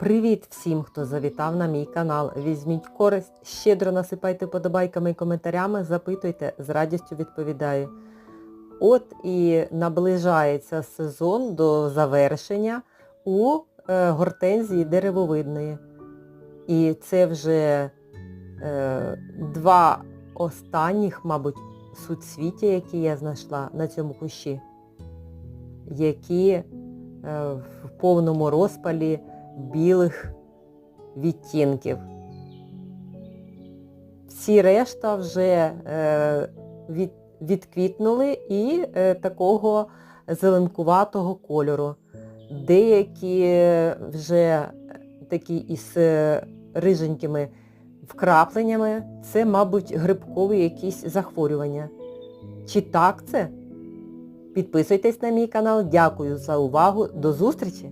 Привіт всім, хто завітав на мій канал. Візьміть користь, щедро насипайте подобайками і коментарями, запитуйте, з радістю відповідаю. От і наближається сезон до завершення у е, гортензії деревовидної. І це вже е, два останніх, мабуть, суцвіття, які я знайшла на цьому кущі, які е, в повному розпалі білих відтінків. Всі решта вже е, від, відквітнули і е, такого зеленкуватого кольору. Деякі вже такі із е, риженькими вкрапленнями, це, мабуть, грибкові якісь захворювання. Чи так це? Підписуйтесь на мій канал. Дякую за увагу. До зустрічі!